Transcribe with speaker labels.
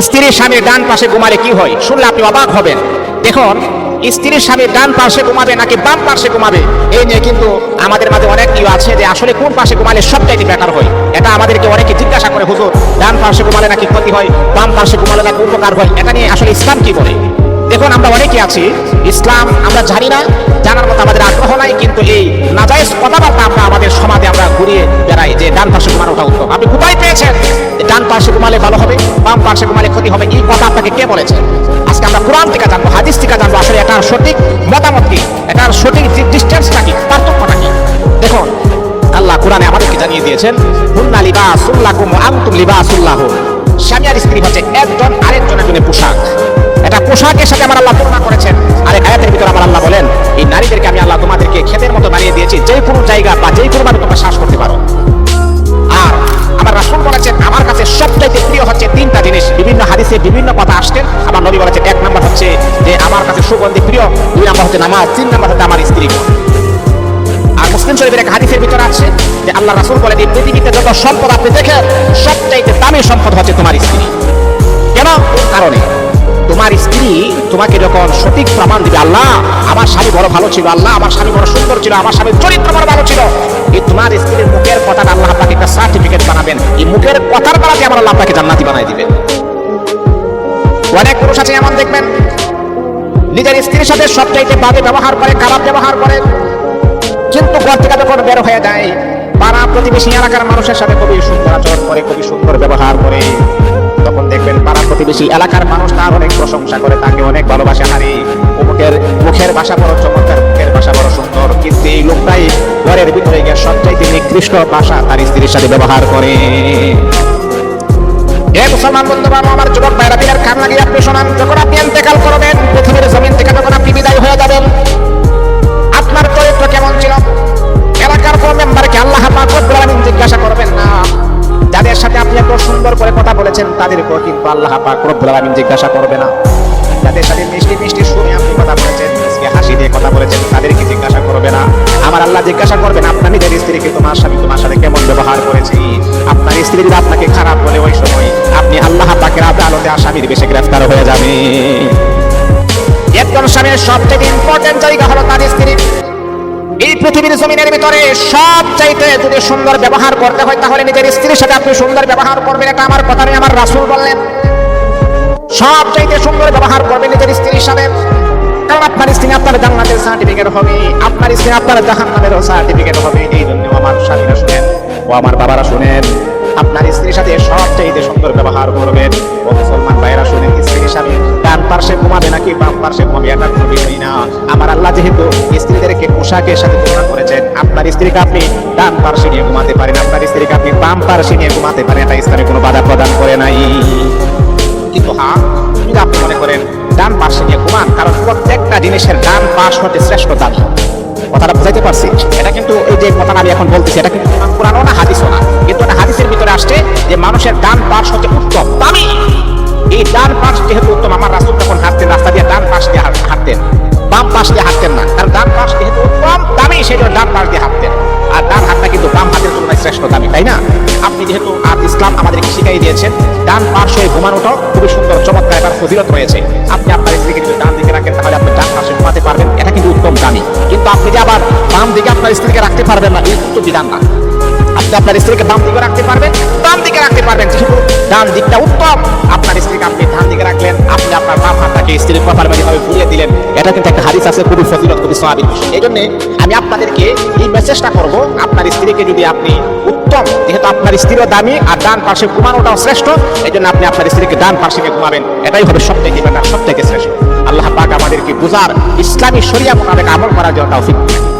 Speaker 1: স্ত্রীর স্বামীর ডান পাশে ঘুমালে কি হয়? শুনলে আপনি অবাক হবেন। দেখুন, স্ত্রীর স্বামীর ডান পাশে ঘুমাবে নাকি বাম পাশে ঘুমাবে? এই নিয়ে কিন্তু আমাদের মাঝে অনেক ইউ আছে যে আসলে কোন পাশে ঘুমালে সবটাই বেটার হয়। এটা আমাদেরকে অনেকে জিজ্ঞাসা করে, হুজুর, ডান পাশে ঘুমালে নাকি ক্ষতি হয়? বাম পাশে ঘুমালে নাকি উপকার হয়? এটা নিয়ে আসলে ইসলাম কি বলে? দেখুন, আমরা অনেকে আছি, ইসলাম আমরা জানি না, জানার মতো আমাদের আগ্রহ নাই, কিন্তু এই নাজাইজ কথাবার্তা আমরা আমাদের সমাজে আমরা পাশে ঘুমালে ক্ষতি হবে এই কথা আপনাকে কে বলেছে? আজকে আমরা কোরআন থেকে জানব, হাদিস থেকে জানব, আসলে এটার সঠিক মতামত কি? এটার সঠিক ডিস্টেন্সটা কি? পার্থক্যটা কি? দেখুন, আল্লাহ কোরআনে আমাদেরকে জানিয়ে দিয়েছেন, হুন্না লিবাসুল্লাকুম ওয়া আনতুম লিবাসুল্লাহ স্বামী আর স্ত্রী হচ্ছে একজন আরেকজনের জন্য পোশাক। এটা পোশাকের সাথে আমার আল্লাহ তুলনা করেছেন। আর এক আয়াতের ভিতরে আমার আল্লাহ বলেন, এই নারীদেরকে আমি আল্লাহ তোমাদেরকে ক্ষেতের মতো বানিয়ে দিয়েছি যে কোনো জায়গা বা যে কোনো তিনটা জিনিস বিভিন্ন হাদিসে বিভিন্ন কথা আসছেন আমার নবী বলেছেন, এক নাম্বার হচ্ছে যে আমার কাছে সুগন্ধি প্রিয়, দুই নাম্বার হচ্ছে নামাজ, তিন নাম্বার হচ্ছে আমার স্ত্রী। আর মুসলিম শরীফের এক হাদিসের ভিতরে আছে যে আল্লাহ রাসূল বলেন, এই পৃথিবীতে যত সম্পদ আপনি দেখেন, সবচাইতে দামি সম্পদ হচ্ছে তোমার স্ত্রী। কেন? কারণে তোমার স্ত্রী তোমাকে যখন সঠিক প্রমাণ দিবে, আল্লাহ, আমার স্বামী বড় ভালো ছিল, আল্লাহ, আমার স্বামী বড় সুন্দর ছিল, আমার স্বামীর চরিত্র বড় ভালো ছিল। এই তোমার স্ত্রীর মুখের কথাটা আল্লাহ আপনাকে একটা সার্টিফিকেট বানাবেন। এই মুখের কথার বেলাতে আমার আল্লাহ আপনাকে জান্নাতি বানাই দিবেন। অনেক পুরুষ আছে, এমন দেখবেন, নিজের স্ত্রীর সাথে সবচাইতে বাজে ব্যবহার করে, খারাপ ব্যবহার করে, কিন্তু ঘর থেকে যখন বের হয়ে যায়, পাড়া প্রতিবেশী এলাকার মানুষের সাথে খুবই সুন্দর আচরণ করে, খুবই সুন্দর ব্যবহার করে। তখন দেখবেন পাড়া প্রতিবেশী এলাকার মানুষ তার অনেক প্রশংসা করে, তাকে অনেক ভালোবাসা। হারি মুখের মুখের ভাষা বড় চমৎকার, মুখের ভাষা বড় সুন্দর, কিন্তু এই লোকটাই ঘরের ভিতরে গিয়ে সবচাইতে নিকৃষ্ট ভাষা তার স্ত্রীর সাথে ব্যবহার করে। এ মুসলমান বন্ধু আমার যুবক ভাইরা কান লাগিয়ে আপনি শোনান, যখন আপনি করবেন, পৃথিবীর জমিন থেকে যখন আপনি বিদায় হয়ে যাবেন, আপনার চরিত্র কেমন ছিল? এলাকার কোন মেম্বারকে আল্লাহ জিজ্ঞাসা করবেন না। যাদের সাথে আপনি এত সুন্দর করে কথা বলেছেন, তাদেরকেও কিন্তু আল্লাহ পাক রব্বুল আলামিন জিজ্ঞাসা করবে না। যাদের সাথে মিষ্টি মিষ্টি শুনে আপনি কথা বলেছেন সবচেয়ে ইম্পর্টেন্ট জায়গা হলো তার স্ত্রী। এই পৃথিবীর জমিনের ভিতরে সব চাইতে যদি সুন্দর ব্যবহার করতে হয়, তাহলে নিজের স্ত্রীর সাথে আপনি সুন্দর ব্যবহার করবেন। এটা আমার কথা নয়, আমার রাসূল বললেন। সব চাইতে সুন্দর ব্যবহার করবেন নিজের স্ত্রীর সাথে। কারণ আপনার স্ত্রী আপনার জান্নাতের সার্টিফিকেট হবে, আপনার স্ত্রী আপনার জাহান্নামেরও সার্টিফিকেট হবে। এই জন্য আমার স্বামীরা শুনেন, ও আমার বাবারা শুনেন, আপনার স্ত্রীর সাথে সব চাইতে সুন্দর ব্যবহার করবেন। ও মুসলমান ভাইরা শুনেন, স্ত্রীর স্বামী ডান পার্শ্বে ঘুমাবে নাকি বাম পার্শ্বে পোশাকের সাথে তুলনা করেছেন। আপনার স্ত্রীকে আপনি ডান পার্শ্বে নিয়ে ঘুমাতে পারেন। আপনার স্ত্রীকে আপনি বাম পার্শ্বে নিয়ে ঘুমাতে পারেন। এটা ইসলামে কোনো বাধা প্রদান করে নাই। কিন্তু হ্যাঁ যদি আপনি মনে করেন ডান পাশে নিয়ে ঘুমান, কারণ প্রত্যেকটা জিনিসের ডান পাশ হতে শ্রেষ্ঠ দাবি কথাটা বুঝাইতে পারছি? এটা কিন্তু এই যে কথাটা আমি এখন বলতেছি, এটা কিন্তু কোরআনও না, হাদিসও না। কিন্তু এটা হাদিসের ভিতরে আসছে যে মানুষের ডান পাশ হচ্ছে উত্তম। দামি এই ডান পাশ যেহেতু উত্তম, আমার রাসূল যখন হাঁটতেন, রাস্তা দিয়ে ডান পাশ দিয়ে হাঁটতেন, বাম পাশ দিয়ে হাঁটতেন আর ইসলাম আমাদেরকে শিখাই দিয়েছেন। ডান পার্শ্বে ঘুমানোটাও খুবই সুন্দর, চমৎকার এবার ফজিলত রয়েছে। আপনি আপনার স্ত্রীকে যদি ডান দিকে রাখেন, তাহলে আপনি ডান পাশে ঘুমাতে পারবেন। এটা কিন্তু উত্তম দামি কিন্তু আপনি যে আবার বাম দিকে আপনার স্ত্রীকে রাখতে পারবেন না, এই কিন্তু বিধান না। আপনি আপনার স্ত্রীকে বাম দিকে রাখতে পারবেন, ডান দিকে রাখতে পারবেন। কিন্তু ডান দিকটা উত্তম, আপনার স্ত্রীকে আপনি আপনার স্ত্রীর কপাল ভাবে ঘুরিয়ে দিলেন। এটা কিন্তু একটা হাদিস আছে, খুবই ফজিলত, খুবই সোয়াবিন এই জন্য আমি আপনাদেরকে এই মেসেজটা করব, আপনার স্ত্রীকে যদি আপনি উত্তম, যেহেতু আপনার স্ত্রীও দামি আর ডান পাশে ঘুমানোটাও শ্রেষ্ঠ এই জন্য আপনি আপনার স্ত্রীকে ডান পাশে ঘুমাবেন। এটাই হবে সব থেকে সব থেকে শ্রেষ্ঠ। আল্লাহ পাক আমাদেরকে বুঝার ইসলামী শরিয়া মোতাবেক আমল করার জন্য তৌফিক দিন।